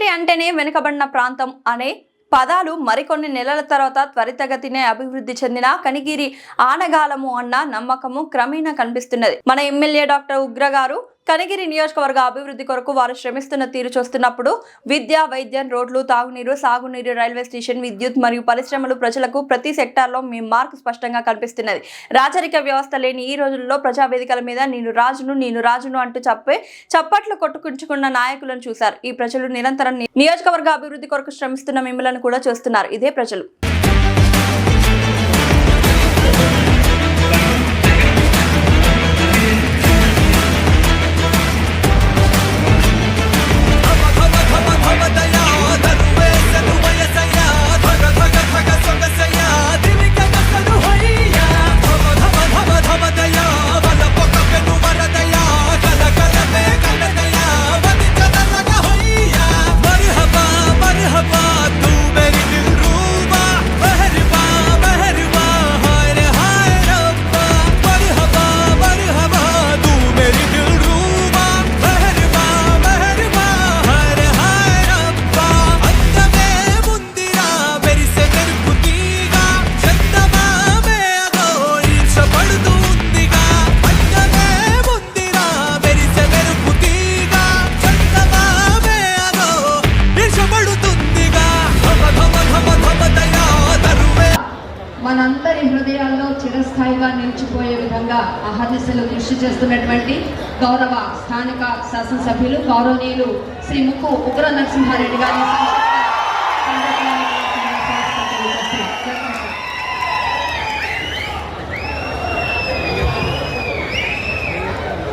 కనిగిరి అంటేనే వెనుకబడిన ప్రాంతం అనే పదాలు మరికొన్ని నెలల తర్వాత త్వరితగతినే అభివృద్ధి చెందిన కనిగిరి ఆనగాలము అన్న నమ్మకము క్రమేణా కనిపిస్తున్నది. మన ఎమ్మెల్యే డాక్టర్ ఉగ్ర గారు కనగిరి నియోజకవర్గ అభివృద్ధి కొరకు వారు శ్రమిస్తున్న తీరు చూస్తున్నప్పుడు విద్య వైద్యం రోడ్లు తాగునీరు సాగునీరు రైల్వే స్టేషన్ విద్యుత్ మరియు పరిశ్రమలు ప్రజలకు ప్రతి సెక్టార్లో మీ మార్క్ స్పష్టంగా కనిపిస్తున్నది. రాచరిక వ్యవస్థ లేని ఈ రోజుల్లో ప్రజావేదికల మీద నేను రాజును నేను రాజును అంటూ చెప్పే చప్పట్లు కొట్టుకుంచుకున్న నాయకులను చూశారు. ఈ ప్రజలు నిరంతరం నియోజకవర్గ అభివృద్ధి కొరకు శ్రమిస్తున్న మిమ్మలను కూడా చూస్తున్నారు. ఇదే ప్రజలు. మనందరి హృదయాల్లో చిరస్థాయిగా నిలిచిపోయే విధంగా అహర్నిశలు కృషి చేస్తున్నటువంటి గౌరవ స్థానిక శాసనసభ్యులు గౌరవనీయులు శ్రీ ముక్కు ఉగ్ర నరసింహారెడ్డి గారి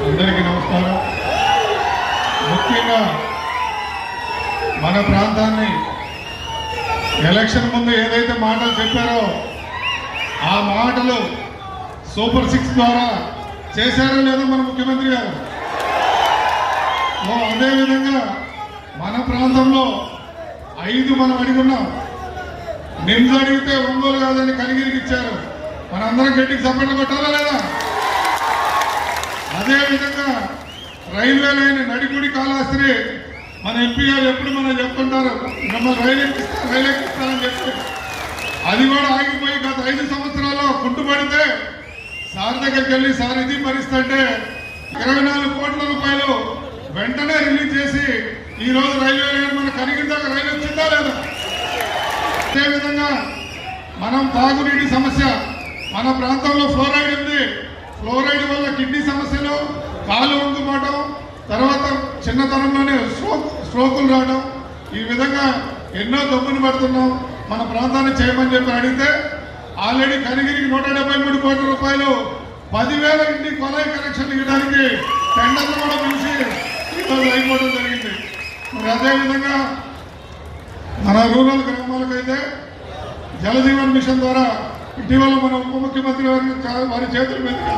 అందరికీ నమస్కారం. ముఖ్యంగా మన ప్రాంతాన్ని ఎలక్షన్ ముందు ఏదైతే మాటలు చెప్పారో ఆ మాటలు సూపర్ సిక్స్ ద్వారా చేశారో లేదో మన ముఖ్యమంత్రి గారు. అదేవిధంగా మన ప్రాంతంలో ఐదు మనం అడుగున్నాం. నిమ్స్ అడిగితే ఒంగోలు కాదని కలిగిరికి ఇచ్చారు. మనందరం గట్టికి సపోర్ట్ కొట్టాలా లేదా? అదే విధంగా రైల్వే లైన్ నడిగుడి కాళహస్త్రి మన ఎంపీ గారు ఎప్పుడు మనం చెప్పుకుంటారు? మిమ్మల్ని రైలు ఎక్కిస్తా రైలు ఎక్కిస్తారని చెప్పి. అది కూడా ఆగిపోయి గత ఐదు సంవత్సరాలు కుంటుపడితే సార్ దగ్గరికి వెళ్ళి సార్ ఇది భరిస్తుంటే ఇరవై నాలుగు కోట్ల రూపాయలు వెంటనే రిలీజ్ చేసి ఈ రోజు రైల్వే లైన్ మన కనిగిరి దాకా రైలు వచ్చిందా లేదా? అదేవిధంగా మనం తాగునీటి సమస్య మన ప్రాంతంలో ఫ్లోరైడ్ ఉంది. ఫ్లోరైడ్ వల్ల కిడ్నీ సమస్యలు కాలు వంగుపోవడం తర్వాత చిన్నతనంలోనే స్ట్రోక్ స్ట్రోకులు రావడం. ఈ విధంగా ఎన్నో దొబ్బులు పడుతున్నాం. మన ప్రాంతాన్ని చేయమని చెప్పి అడిగితే ఆల్రెడీ కనిగిరికి నూట డెబ్బై మూడు కోట్ల రూపాయలు పదివేల ఇంటి కొలాయి కనెక్షన్ ఇవ్వడానికి టెండర్లు కూడా పిలిచి ఈరోజు అయిపోవడం జరిగింది. మరి అదేవిధంగా మన రూరల్ గ్రామాలకైతే జలజీవన్ మిషన్ ద్వారా ఇటీవల మన ఉప ముఖ్యమంత్రి వారి వారి చేతుల మీదుగా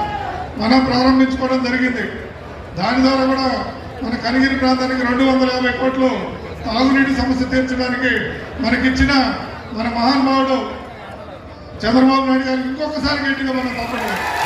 మనం ప్రారంభించుకోవడం జరిగింది. దాని ద్వారా కూడా మన కనిగిరి ప్రాంతానికి రెండు వందల యాభై కోట్లు తాగునీటి సమస్య తీర్చడానికి మనకిచ్చిన మన మహానుభావుడు చంద్రబాబు నాయుడు గారికి ఇంకొకసారి గట్టిగా మనం తప్పలేదు